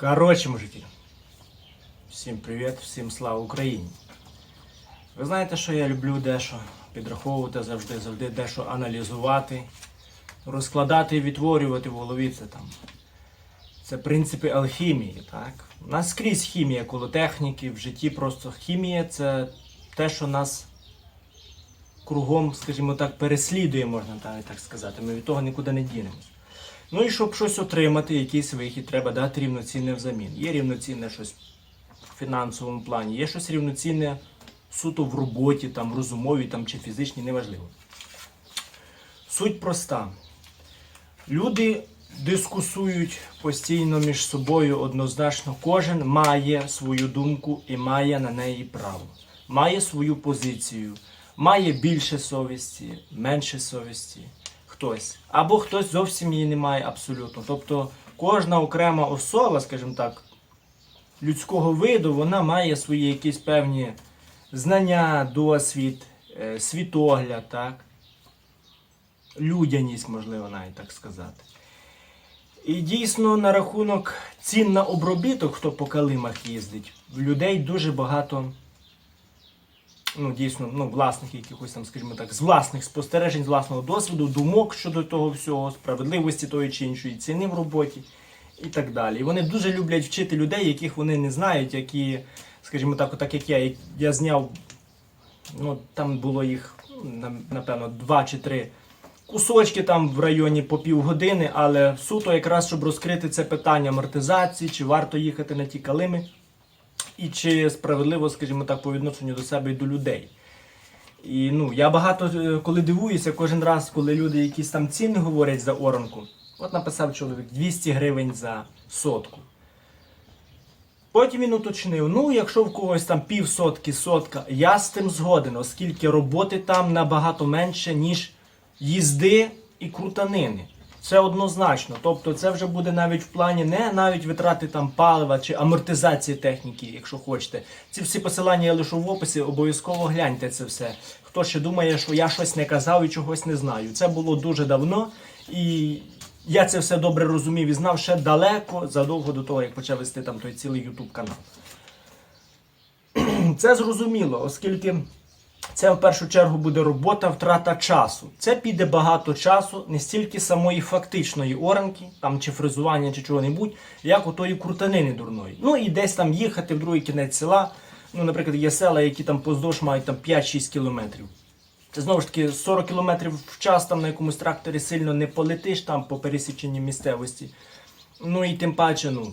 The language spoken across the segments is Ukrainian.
Коротше, мужики. Всім привіт, всім слава Україні. Ви знаєте, що я люблю дещо підраховувати завжди, завжди дещо аналізувати, розкладати і відтворювати в голові це там. Це принципи алхімії, так? У хімія коло техніки, в житті просто хімія це те, що нас кругом, скажімо так, переслідує, можна так, так сказати. Ми від того нікуди не дінемось. Ну і щоб щось отримати, якийсь вихід, треба дати рівноцінне взамін. Є рівноцінне щось в фінансовому плані, є щось рівноцінне суто в роботі, там, розумовій там, чи фізичній, неважливо. Суть проста. Люди дискусують постійно між собою однозначно. Кожен має свою думку і має на неї право. Має свою позицію, має більше совісті, менше совісті. Хтось. Або хтось зовсім її не має абсолютно. Тобто кожна окрема особа, скажімо так, людського виду, вона має свої якісь певні знання, досвід, е, світогляд, так? людяність, можливо, навіть так сказати. І дійсно на рахунок цін на обробіток, хто по калимах їздить, в людей дуже багато, ну дійсно, ну, власних якихось там, скажімо так, з власних спостережень, з власного досвіду, думок щодо того всього, справедливості тої чи іншої ціни в роботі і так далі. І вони дуже люблять вчити людей, яких вони не знають, які, скажімо так, отак як я, я зняв, ну там було їх, напевно, два чи три кусочки там в районі по півгодини, але суто якраз, щоб розкрити це питання амортизації, чи варто їхати на ті калими, і чи справедливо, скажімо так, по відношенню до себе і до людей. І ну, я багато е, коли дивуюся, кожен раз, коли люди якісь там ціни говорять за оранку, от написав чоловік 200 гривень за сотку. Потім він уточнив: ну, якщо в когось там пів сотки, сотка, я з тим згоден, оскільки роботи там набагато менше, ніж їзди і крутанини. Це однозначно. Тобто це вже буде навіть в плані не навіть витрати там палива чи амортизації техніки, якщо хочете. Ці всі посилання я лишу в описі, обов'язково гляньте це все. Хто ще думає, що я щось не казав і чогось не знаю. Це було дуже давно, і я це все добре розумів і знав ще далеко, задовго до того, як почав вести там той цілий Ютуб канал. Це зрозуміло, оскільки це в першу чергу буде робота, втрата часу. Це піде багато часу, не стільки самої фактичної оранки, там чи фрезування, чи чого-небудь, як у тої крутанини дурної. Ну і десь там їхати в другий кінець села. Ну, наприклад, є села, які там поздовж мають там 5-6 кілометрів. Це знову ж таки 40 кілометрів в час там на якомусь тракторі сильно не полетиш там по пересіченні місцевості. Ну і тим паче, ну,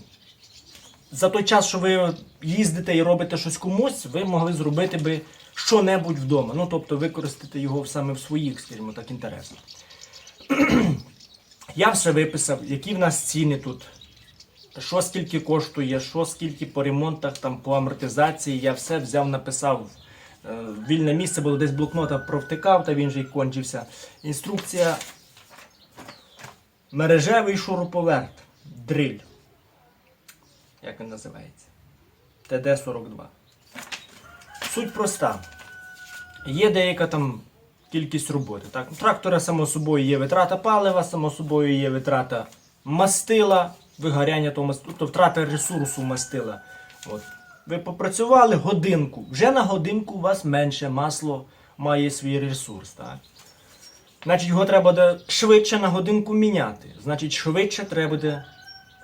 за той час, що ви їздите і робите щось комусь, ви могли зробити би що-небудь вдома. Ну, тобто використати його саме в своїх, скажімо так, інтересах. Я все виписав, які в нас ціни тут, що скільки коштує, що скільки по ремонтах, там, по амортизації. Я все взяв, написав. Е, Вільне місце було десь блокнота провтикав, та він же й кончився. Інструкція мережевий шуруповерт. Дриль. Як він називається? ТД-42. Суть проста. Є деяка там кількість роботи. Так? У трактора, само собою, є витрата палива, само собою є витрата мастила, вигоряння того мастила, тобто втрата ресурсу мастила. От. Ви попрацювали годинку. Вже на годинку у вас менше масло має свій ресурс. Так? Значить, його треба буде швидше на годинку міняти. Значить, швидше треба буде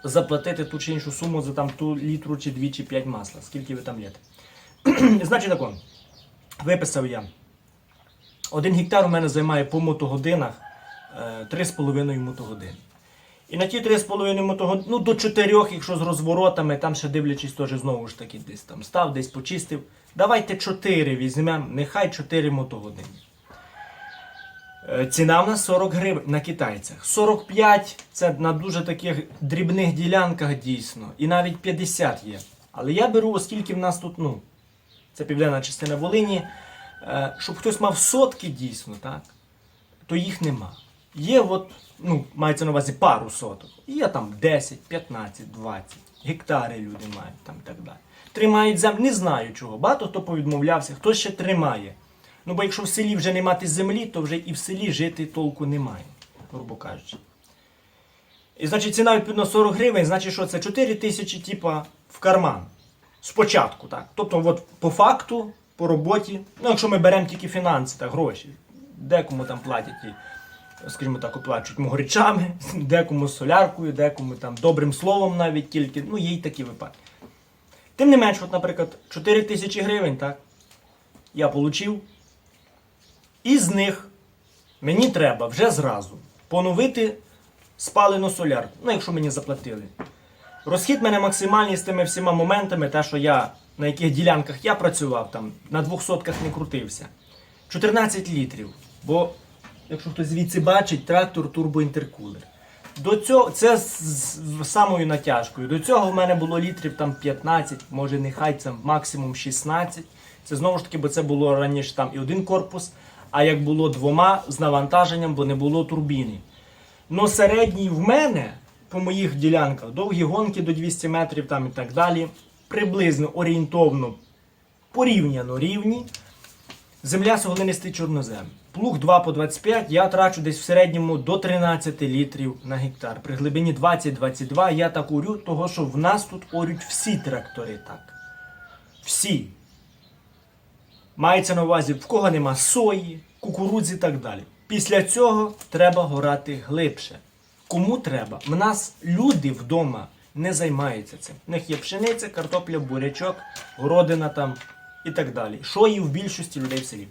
заплатити ту чи іншу суму за там ту літру чи дві чи п'ять масла. Скільки ви там лєте. Значить тако, виписав я. Один гектар у мене займає по мотогодинах е, 3,5 мотогодини. І на ті 3,5 мотогодини, ну до 4, якщо з розворотами, там ще дивлячись, теж знову ж таки десь там став, десь почистив. Давайте 4 візьмемо, нехай 4 мотогодини. Е, Ціна в нас 40 гривень на китайцях. 45 це на дуже таких дрібних ділянках дійсно. І навіть 50 є. Але я беру, оскільки в нас тут, ну, це південна частина Волині, е, щоб хтось мав сотки дійсно, так, то їх нема. Є от, ну, мається на увазі пару соток. Є там 10, 15, 20. Гектари люди мають там і так далі. Тримають землю, не знаю чого. Багато хто повідмовлявся, хто ще тримає. Ну, бо якщо в селі вже не мати землі, то вже і в селі жити толку немає, грубо кажучи. І значить ціна відповідно 40 гривень, значить, що це 4 тисячі, типа, в карман. Спочатку, так. Тобто, от по факту, по роботі, ну якщо ми беремо тільки фінанси, так, гроші, декому там платять і, скажімо так, оплачують могорічами, декому соляркою, декому там добрим словом навіть тільки. Ну, є й такі випадки. Тим не менш, от, наприклад, 4 тисячі гривень, так, я отримав. І з них мені треба вже зразу поновити спалену солярку. Ну, якщо мені заплатили. Розхід мене максимальний з тими всіма моментами, те, що я на яких ділянках я працював, там на двох сотках не крутився. 14 літрів. Бо, якщо хтось звідси бачить, трактор турбоінтеркулер. До цього це з, з- самою натяжкою. До цього в мене було літрів там 15, може нехай це максимум 16. Це знову ж таки, бо це було раніше там і один корпус, а як було двома з навантаженням, бо не було турбіни. Ну, середній в мене по моїх ділянках, довгі гонки до 200 метрів там і так далі, приблизно орієнтовно порівняно рівні. Земля соглинистий чорнозем. Плуг 2 по 25, я трачу десь в середньому до 13 літрів на гектар. При глибині 20-22 я так урю, того що в нас тут орють всі трактори так. Всі. Мається на увазі, в кого нема сої, кукурудзи і так далі. Після цього треба горати глибше. Кому треба? В нас люди вдома не займаються цим. В них є пшениця, картопля, бурячок, городина там і так далі. Що є в більшості людей в селі.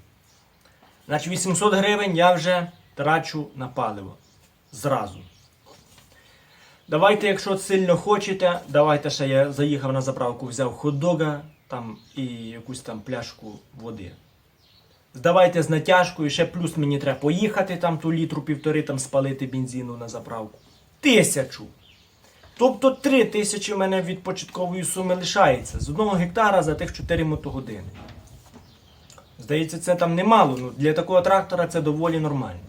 Значить, 800 гривень я вже трачу на паливо. Зразу. Давайте, якщо сильно хочете, давайте ще я заїхав на заправку, взяв хот-дога там і якусь там пляшку води. Здавайте з натяжкою, ще плюс мені треба поїхати там ту літру півтори там спалити бензину на заправку. Тисячу. Тобто три тисячі в мене від початкової суми лишається з одного гектара за тих 4 мотогодини. Здається, це там немало. Ну, для такого трактора це доволі нормально.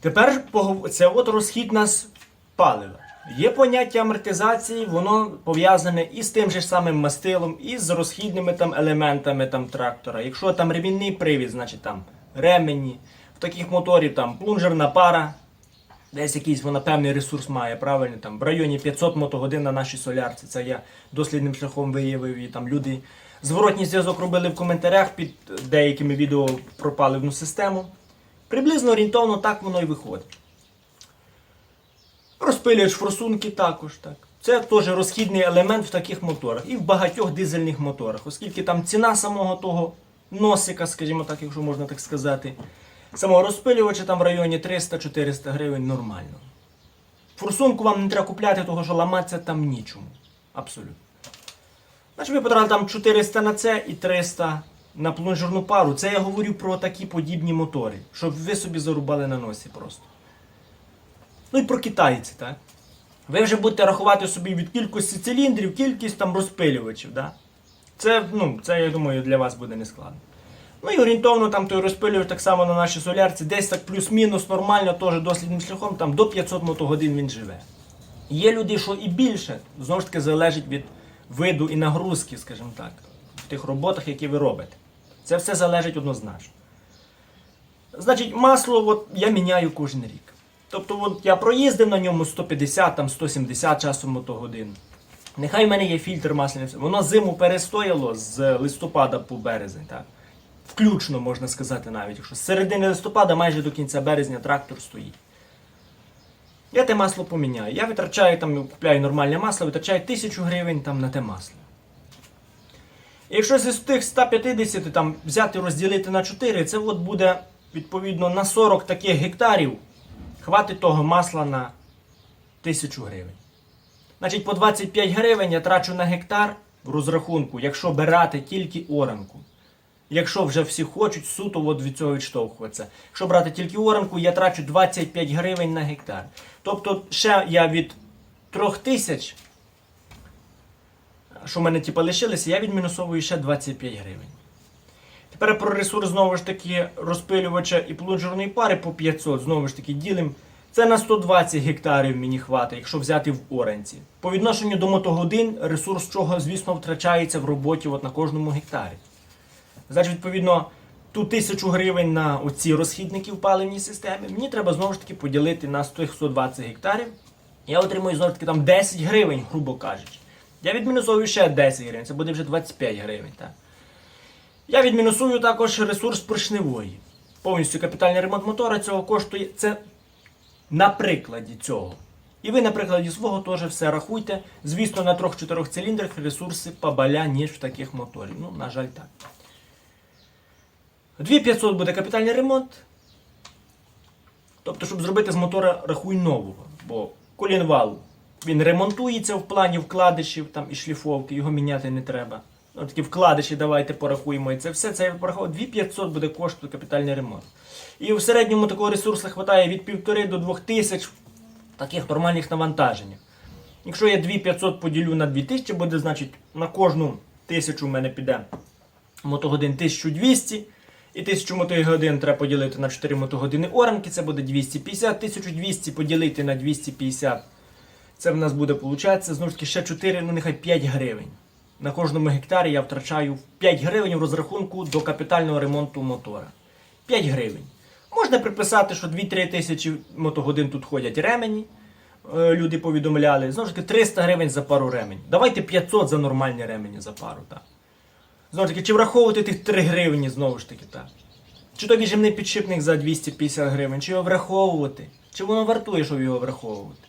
Тепер це от розхід нас палива. Є поняття амортизації, воно пов'язане і з тим же самим мастилом, і з розхідними там елементами там трактора. Якщо там ремінний привід, значить там ремені. В таких моторів там плунжерна пара, десь якийсь вона певний ресурс має, правильно, там в районі 500 мотогодин на нашій солярці. Це я дослідним шляхом виявив. І там люди зворотній зв'язок робили в коментарях під деякими відео про паливну систему. Приблизно орієнтовно так воно і виходить. Розпилюєш форсунки також так. Це теж розхідний елемент в таких моторах і в багатьох дизельних моторах, оскільки там ціна самого того носика, скажімо так, якщо можна так сказати, самого розпилювача там в районі 300-400 гривень нормально. Форсунку вам не треба купляти, того що ламатися там нічому. Абсолютно. Значить, ви потратили там 400 на це і 300 на плунжерну пару. Це я говорю про такі подібні мотори, щоб ви собі зарубали на носі просто. Ну і про китайці, так? Ви вже будете рахувати собі від кількості циліндрів, кількість там розпилювачів, да? Це, ну, це, я думаю, для вас буде нескладно. Ну і орієнтовно там той розпилювач так само на нашій солярці, десь так плюс-мінус нормально, теж дослідним шляхом, там до 500 мотогодин він живе. Є люди, що і більше, знову ж таки, залежить від виду і нагрузки, скажімо так, в тих роботах, які ви робите. Це все залежить однозначно. Значить, масло от, я міняю кожен рік. Тобто, от я проїздив на ньому 150, там 170 часом мотогодин. Нехай в мене є фільтр масляний. Воно зиму перестояло з листопада по березень. Так? Включно можна сказати навіть, якщо з середини листопада майже до кінця березня трактор стоїть. Я те масло поміняю. Я витрачаю там, купляю нормальне масло, витрачаю 1000 гривень там на те масло. І Якщо з тих 150 там взяти розділити на 4, це от буде відповідно на 40 таких гектарів. Хватить того масла на 1000 гривень. Значить, по 25 гривень я трачу на гектар в розрахунку, якщо брати тільки оранку. Якщо вже всі хочуть, суто от від цього відштовхуватися. Якщо брати тільки оранку, я трачу 25 гривень на гектар. Тобто ще я від 3000, що в мене типу, лишилися, я відмінусовую ще 25 гривень. Тепер про ресурс знову ж таки розпилювача і плунжерної пари по 500, знову ж таки ділим. Це на 120 гектарів мені хватить, якщо взяти в оранці. По відношенню до мотогодин, ресурс чого, звісно, втрачається в роботі от на кожному гектарі. Значить, відповідно, ту тисячу гривень на оці розхідники в паливній системі, мені треба знову ж таки поділити на 100 120 гектарів. Я отримую знову ж таки там 10 гривень, грубо кажучи. Я відмінусовую ще 10 гривень, це буде вже 25 гривень. Так? Я відмінусую також ресурс поршневої. Повністю капітальний ремонт мотора цього коштує. Це на прикладі цього. І ви на прикладі свого теж все рахуйте. Звісно, на 3-4 циліндрах ресурси побаля, ніж в таких моторів. Ну, на жаль, так. 2500 буде капітальний ремонт. Тобто, щоб зробити з мотора рахуй нового. Бо колінвал він ремонтується в плані вкладишів там, і шліфовки, його міняти не треба. Ну, такі вкладиші, давайте порахуємо. І це все це я порахував. 2500 буде коштувати капітальний ремонт. І в середньому такого ресурсу вистачає від 1,5 до 2000 таких нормальних навантаженнях. Якщо я 2500 поділю на 2000, буде значить на кожну тисячу в мене піде мотогодин 1200. І 1000 мотогодин треба поділити на 4 мотогодини оранки, це буде 250. 1200 поділити на 250. Це в нас буде получатися, знову ж таки, ще 4, ну нехай 5 гривень. На кожному гектарі я втрачаю 5 гривень в розрахунку до капітального ремонту мотора. 5 гривень. Можна приписати, що 2-3 тисячі мотогодин тут ходять ремені. е, Люди повідомляли. Знову ж таки, 300 гривень за пару ремень. Давайте 500 за нормальні ремені за пару. Так. Знову ж таки, чи враховувати тих 3 гривні, знову ж таки, так. Чи то віджимний підшипник за 250 гривень, чи його враховувати? Чи воно вартує, щоб його враховувати?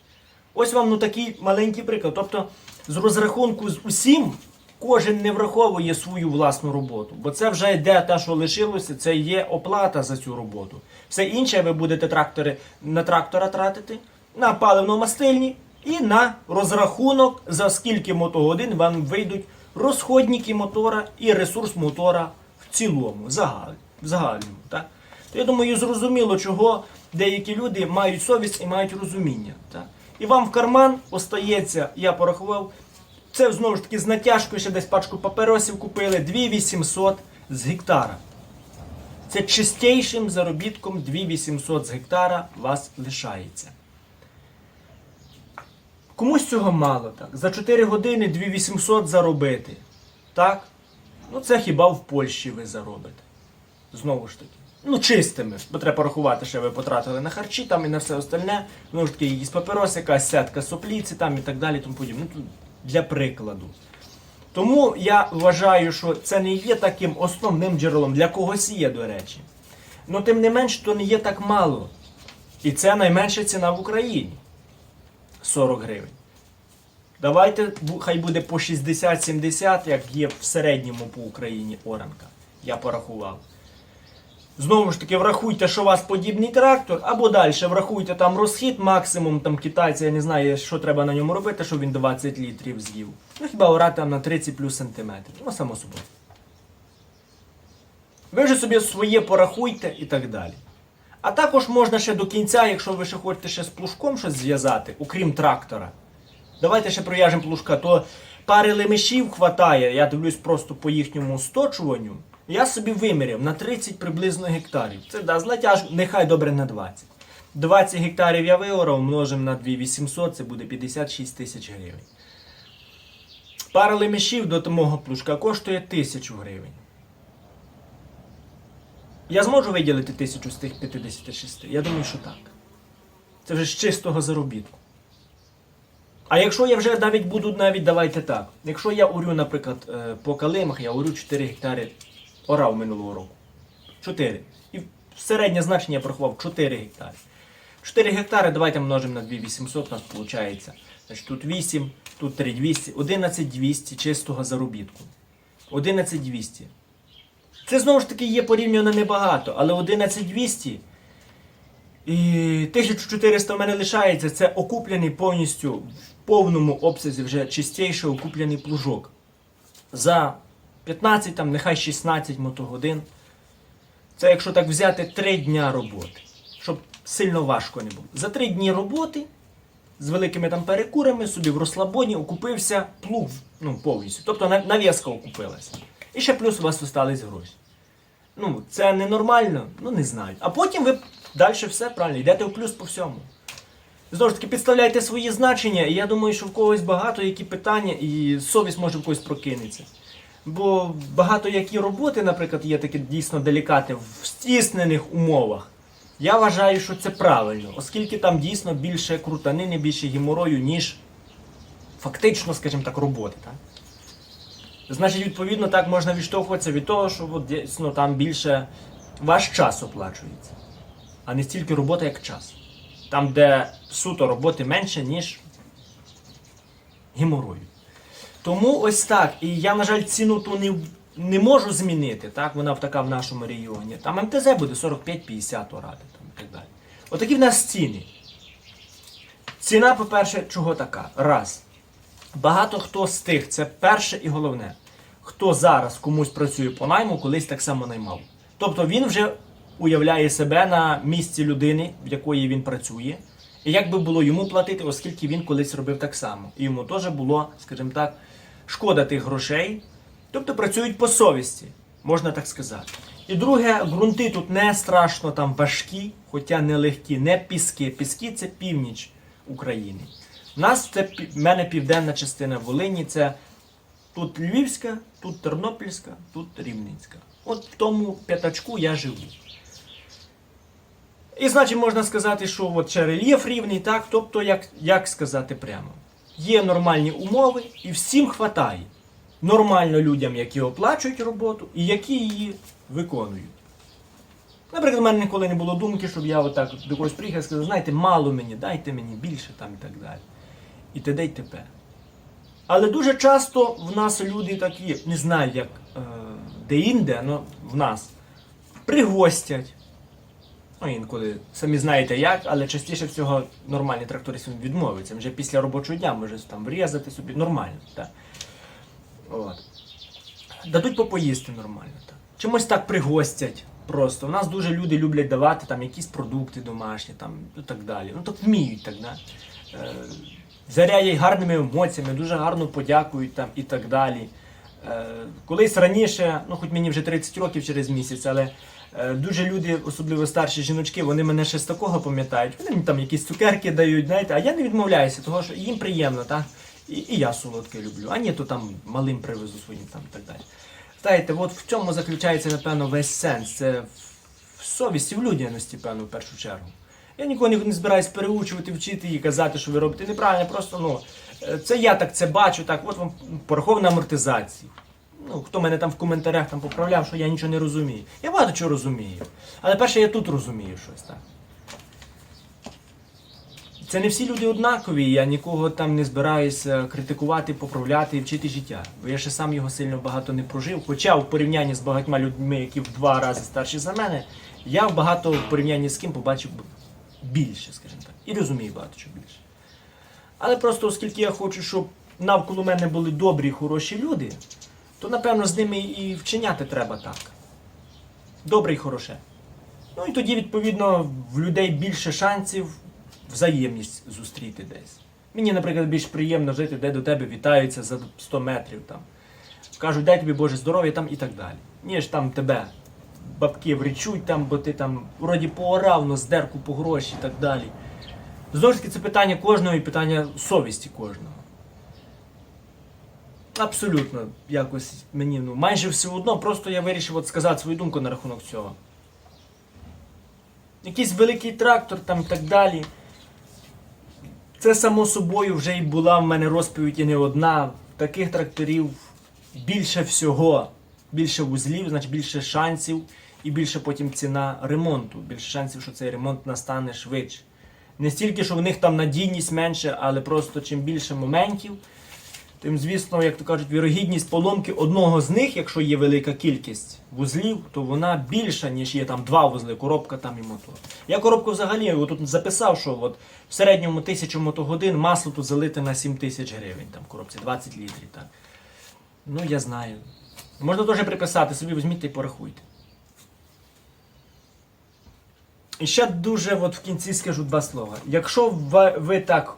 Ось вам ну такий маленький приклад. Тобто, з розрахунку з усім, кожен не враховує свою власну роботу. Бо це вже йде те, що лишилося, це є оплата за цю роботу. Все інше ви будете трактори на трактора тратити, на паливно-мастильні і на розрахунок, за скільки мотогодин вам вийдуть розходники мотора і ресурс мотора в цілому, в загальному. Так? То я думаю, зрозуміло, чого деякі люди мають совість і мають розуміння. Так? І вам в карман остається, я порахував, це знову ж таки з натяжкою ще десь пачку паперосів купили 2800 з гектара. Це чистейшим заробітком 2800 з гектара вас лишається. Комусь цього мало так. За 4 години 2800 заробити. Так? Ну це хіба в Польщі ви заробите. Знову ж таки. Ну, чистими, бо треба порахувати, що ви потратили на харчі там і на все остальне. Знову ж таки, якісь папіроси, якась сятка сопліці там і так далі. Тому подібне. Для прикладу. Тому я вважаю, що це не є таким основним джерелом. Для когось є, до речі. Ну, тим не менш, то не є так мало. І це найменша ціна в Україні. 40 гривень. Давайте хай буде по 60-70, як є в середньому по Україні оранка. Я порахував. Знову ж таки, врахуйте, що у вас подібний трактор, або далі врахуйте там розхід, максимум там китайця, я не знаю, що треба на ньому робити, щоб він 20 літрів з'їв. Ну хіба орати там на 30 плюс сантиметрів. Ну, само собою. Ви вже собі своє порахуйте і так далі. А також можна ще до кінця, якщо ви ще хочете ще з плужком щось зв'язати, окрім трактора. Давайте ще пров'яжемо плужка, то пари лемешів хватає, я дивлюсь просто по їхньому сточуванню. Я собі виміряв на 30 приблизно гектарів. Це да, з нехай добре на 20. 20 гектарів я виорав, множимо на 2800, це буде 56 тисяч гривень. Пара лемешів до того плужка коштує 1000 гривень. Я зможу виділити тисячу з тих 56? Я думаю, що так. Це вже з чистого заробітку. А якщо я вже навіть буду, навіть давайте так. Якщо я урю, наприклад, е, по калимах, я урю 4 гектари орав минулого року. 4. І середнє значення я порахував 4 гектари. 4 гектари давайте множимо на 2800, у нас виходить. Значить, тут 8, тут 3200, 11200 чистого заробітку. 11200. Це знову ж таки є порівняно небагато, але 11200 і 1400 в мене лишається. Це окуплений повністю в повному обсязі вже чистіший окуплений плужок. За 15, там, нехай 16 мотогодин. Це якщо так взяти 3 дня роботи, щоб сильно важко не було. За 3 дні роботи з великими там перекурами собі в розслабоні окупився плуг ну, повністю. Тобто нав'язка окупилася. І ще плюс у вас остались гроші. Ну, це ненормально, ну не знаю. А потім ви далі все правильно, йдете в плюс по всьому. Знову ж таки, підставляйте свої значення, і я думаю, що в когось багато які питання, і совість може в когось прокинеться. Бо багато які роботи, наприклад, є такі дійсно делікати в стіснених умовах. Я вважаю, що це правильно, оскільки там дійсно більше крутанини, більше геморою, ніж фактично, скажімо так, роботи. Так? Значить, відповідно, так можна відштовхуватися від того, що от, дійсно там більше ваш час оплачується, а не стільки робота, як час. Там, де суто роботи менше, ніж геморою. Тому ось так. І я, на жаль, ціну ту не, не можу змінити. Так? Вона така в нашому регіоні. Там МТЗ буде 45-50 орати там, і так далі. Отакі в нас ціни. Ціна, по-перше, чого така? Раз. Багато хто з тих, це перше і головне, хто зараз комусь працює по найму, колись так само наймав. Тобто він вже уявляє себе на місці людини, в якої він працює, і як би було йому платити, оскільки він колись робив так само. І йому теж було, скажімо так, шкода тих грошей. Тобто працюють по совісті, можна так сказати. І друге, ґрунти тут не страшно там важкі, хоча не легкі, не піски. Піски це північ України. У нас це в мене південна частина Волині, це тут Львівська, тут Тернопільська, тут Рівненська. От в тому п'ятачку я живу. І значить можна сказати, що от ще рельєф рівний, так? Тобто, як, як сказати прямо, є нормальні умови і всім хватає. Нормально людям, які оплачують роботу і які її виконують. Наприклад, у мене ніколи не було думки, щоб я отак до когось приїхав і сказав, знаєте, мало мені, дайте мені більше там і так далі. І т.д. і т.п. Але дуже часто в нас люди такі, не знаю, як е, де-інде, але в нас пригостять. Ну, інколи самі знаєте як, але частіше всього нормальні трактористи відмовляться. Вже після робочого дня може там врізати собі нормально. Так? От. Дадуть попоїсти нормально. Так. Чомусь так пригостять просто. У нас дуже люди люблять давати там якісь продукти домашні там, і так далі. Ну так вміють так, да? е, зарядять гарними емоціями, дуже гарно подякують там і так далі. Е, колись раніше, ну хоч мені вже 30 років через місяць, але дуже люди, особливо старші жіночки, вони мене ще з такого пам'ятають. Вони мені там якісь цукерки дають, знаєте, а я не відмовляюся, тому що їм приємно, так? І, і я солодке люблю. А ні, то там малим привезу своїм там і так далі. Знаєте, от в цьому заключається, напевно, весь сенс. Це в совісті, в людяності, певно, в першу чергу. Я нікого не, не збираюсь переучувати, вчити і казати, що ви робите неправильно. Просто ну, е, це я так це бачу, так, от вам порахована амортизація. Ну, хто мене там в коментарях там поправляв, що я нічого не розумію. Я багато чого розумію. Але перше, я тут розумію щось так. Це не всі люди однакові, я нікого там не збираюся критикувати, поправляти і вчити життя. Бо я ще сам його сильно багато не прожив. Хоча в порівнянні з багатьма людьми, які в два рази старші за мене, я багато в порівнянні з ким побачив більше, скажімо так. І розумію багато чого більше. Але просто оскільки я хочу, щоб навколо мене були добрі, хороші люди, то напевно з ними і вчиняти треба так. Добре і хороше. Ну і тоді, відповідно, в людей більше шансів взаємність зустріти десь. Мені, наприклад, більш приємно жити, де до тебе вітаються за 100 метрів там. Кажуть, дай тобі Боже здоров'я там і так далі. Ніж там тебе бабки вречуть там, бо ти там вроді поорав, но здерку по гроші і так далі. Знову ж таки, це питання кожного і питання совісті кожного. Абсолютно, якось мені ну, майже все одно, просто я вирішив от сказати свою думку на рахунок цього. Якийсь великий трактор там і так далі. Це само собою вже і була в мене розповідь і не одна. Таких тракторів більше всього, більше вузлів, значить більше шансів і більше потім ціна ремонту. Більше шансів, що цей ремонт настане швидше. Не стільки, що в них там надійність менше, але просто чим більше моментів, тим, звісно, як то кажуть, вірогідність поломки одного з них, якщо є велика кількість вузлів, то вона більша, ніж є там два вузли, коробка там і мотор. Я коробку взагалі тут записав, що от в середньому тисячу мотогодин масло тут залите на 7 тисяч гривень, там коробці 20 літрів. Так. Ну, я знаю. Можна теж приписати, собі візьміть і порахуйте. І ще дуже от в кінці скажу два слова. Якщо ви, так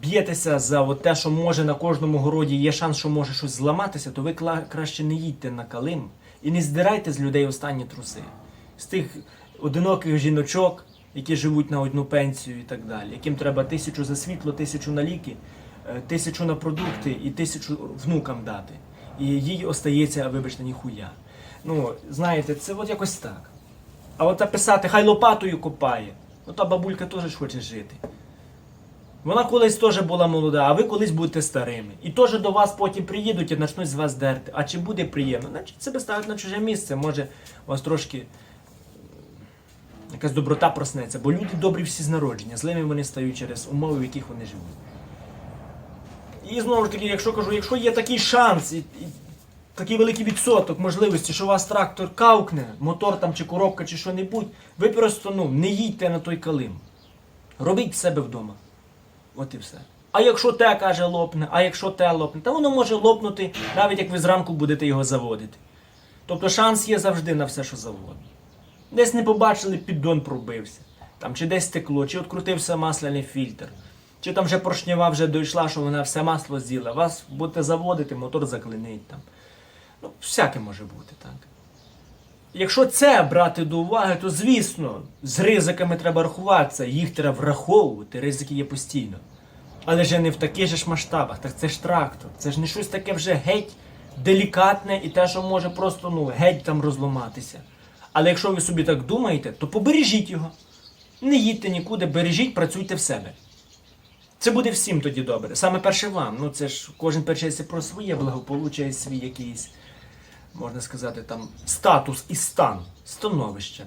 б'єтеся за от те, що може на кожному городі є шанс, що може щось зламатися, то ви краще не їдьте на калим і не здирайте з людей останні труси. З тих одиноких жіночок, які живуть на одну пенсію і так далі, яким треба тисячу за світло, тисячу на ліки, е, тисячу на продукти і тисячу внукам дати. і їй остається, вибачте, ніхуя. Ну, знаєте, це от якось так. А от писати, хай лопатою копає. Ну та бабулька теж хоче жити. Вона колись теж була молода, а ви колись будете старими. І теж до вас потім приїдуть і почнуть з вас дерти. А чи буде приємно? Значить себе ставить на чуже місце. Може, у вас трошки якась доброта проснеться. Бо люди добрі всі з народження, злими вони стають через умови, в яких вони живуть. І знову ж таки, якщо кажу, якщо є такий шанс і, і такий великий відсоток можливості, що у вас трактор каукне, мотор там чи коробка, чи що-небудь, ви просто ну, не їдьте на той калим. Робіть себе вдома. От і все. А якщо те каже лопне, а якщо те лопне, та воно може лопнути, навіть як ви зранку будете його заводити. Тобто шанс є завжди на все, що завгодно. Десь не побачили, піддон пробився. Там чи десь стекло, чи открутився масляний фільтр, чи там вже поршнева вже дійшла, що вона все масло з'їла. Вас будете заводити, мотор заклинить там. Ну, всяке може бути, так. Якщо це брати до уваги, то звісно, з ризиками треба рахуватися, їх треба враховувати, ризики є постійно. Але ж не в таких же ж масштабах, так це ж трактор, це ж не щось таке вже геть делікатне і те, що може просто ну, геть там розламатися. Але якщо ви собі так думаєте, то побережіть його. Не їдьте нікуди, бережіть, працюйте в себе. Це буде всім тоді добре. Саме перше вам. Ну це ж кожен перечається про своє благополуччя і свій якийсь, можна сказати, там статус і стан, становище.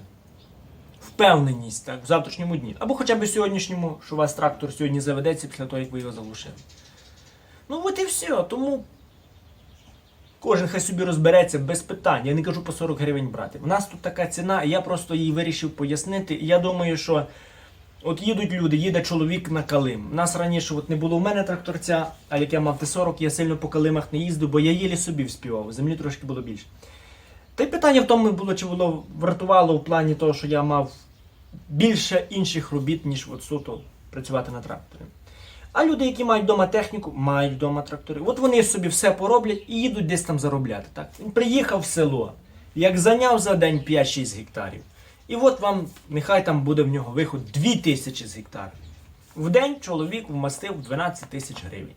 Впевненість так, в завтрашньому дні. Або хоча б сьогоднішньому, що у вас трактор сьогодні заведеться після того, як ви його заглушили. Ну от і все. Тому кожен хай собі розбереться без питань. Я не кажу по 40 гривень брати. У нас тут така ціна, і я просто її вирішив пояснити. І я думаю, що от їдуть люди, їде чоловік на калим. У нас раніше от не було в мене тракторця, а як я мав Т-40, я сильно по калимах не їздив, бо я їлі собі вспівав, землі трошки було більше. Та й питання в тому було, чи воно вартувало в плані того, що я мав більше інших робіт, ніж от суто працювати на тракторі. А люди, які мають вдома техніку, мають вдома трактори. От вони собі все пороблять і їдуть десь там заробляти. Так? Він приїхав в село, як зайняв за день 5-6 гектарів. І от вам, нехай там буде в нього виход 2 тисячі з гектарів. В день чоловік вмастив 12 тисяч гривень.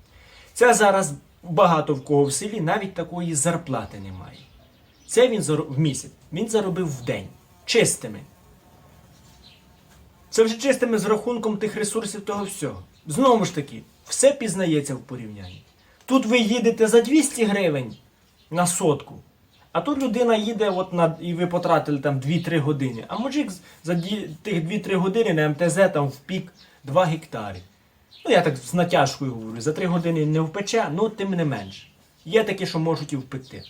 Це зараз багато в кого в селі навіть такої зарплати немає. Це він в місяць. Він заробив в день. Чистими. Це вже чистими з рахунком тих ресурсів того всього. Знову ж таки, все пізнається в порівнянні. Тут ви їдете за 200 гривень на сотку, а тут людина їде от на, і ви потратили там 2-3 години. А мужик за тих 2-3 години на МТЗ там в пік 2 гектари. Ну, я так з натяжкою говорю, за 3 години не впече, ну тим не менш. Є такі, що можуть і впекти.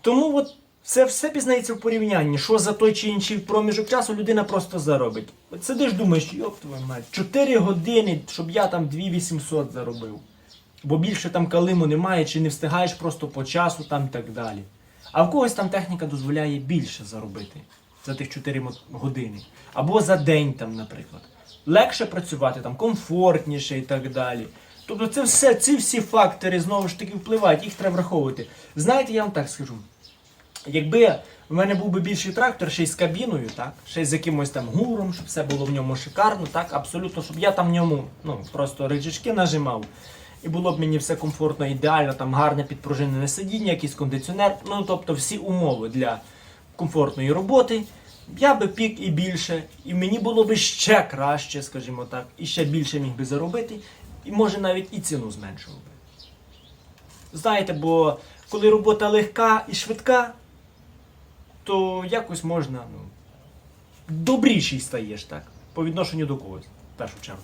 Тому от це все пізнається в порівнянні, що за той чи інший проміжок часу людина просто заробить. От сидиш, думаєш, йоп твою мать, 4 години, щоб я там 2800 заробив. Бо більше там калиму немає, чи не встигаєш просто по часу там і так далі. А в когось там техніка дозволяє більше заробити за тих 4 години. Або за день там, наприклад. Легше працювати, там, комфортніше і так далі. Тобто це все, ці всі фактори знову ж таки впливають, їх треба враховувати. Знаєте, я вам так скажу. Якби в мене був би більший трактор, ще й з кабіною, так, ще й з якимось там гуром, щоб все було в ньому шикарно, так, абсолютно, щоб я там в ньому ну, просто речашки нажимав. І було б мені все комфортно, ідеально, там гарне підпружинене сидіння, якийсь кондиціонер, ну тобто всі умови для комфортної роботи. Я би пік і більше, і мені було би ще краще, скажімо так, і ще більше міг би заробити, і може навіть і ціну зменшував би. Знаєте, бо коли робота легка і швидка, то якось можна, ну, добріший стаєш, так? По відношенню до когось, в першу чергу.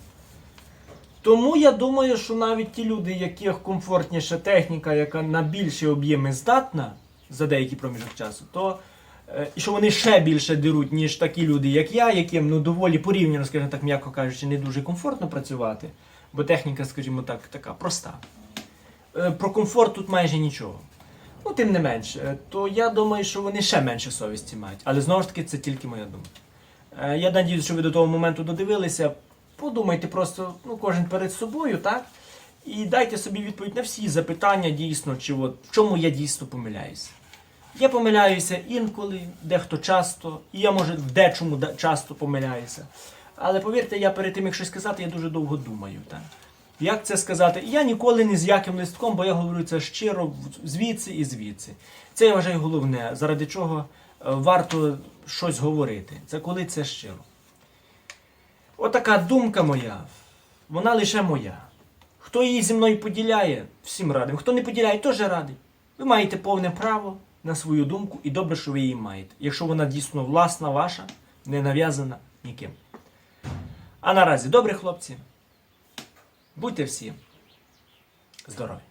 Тому я думаю, що навіть ті люди, яких комфортніша техніка, яка на більші об'єми здатна за деякий проміжок часу, то е, що вони ще більше деруть, ніж такі люди, як я, яким ну доволі порівняно, скажімо так, м'яко кажучи, не дуже комфортно працювати, бо техніка, скажімо так, така проста. Е, Про комфорт тут майже нічого. Ну, тим не менш, е, то я думаю, що вони ще менше совісті мають. Але знову ж таки, це тільки моя думка. Е, Я надіюсь, що ви до того моменту додивилися. Подумайте просто, ну, кожен перед собою, так? І дайте собі відповідь на всі запитання дійсно, чи от в чому я дійсно помиляюся. Я помиляюся інколи, дехто часто, і я може в дечому часто помиляюся. Але повірте, я перед тим, як щось сказати, я дуже довго думаю. Так? Як це сказати? Я ніколи не з яким листком, бо я говорю це щиро звідси і звідси. Це я вважаю головне, заради чого е, варто щось говорити. Це коли це щиро. Отака думка моя, вона лише моя. Хто її зі мною поділяє, всім радим. Хто не поділяє, теж радий. Ви маєте повне право на свою думку, і добре, що ви її маєте. Якщо вона дійсно власна ваша, не нав'язана ніким. А наразі, добрі хлопці, будьте всі здорові!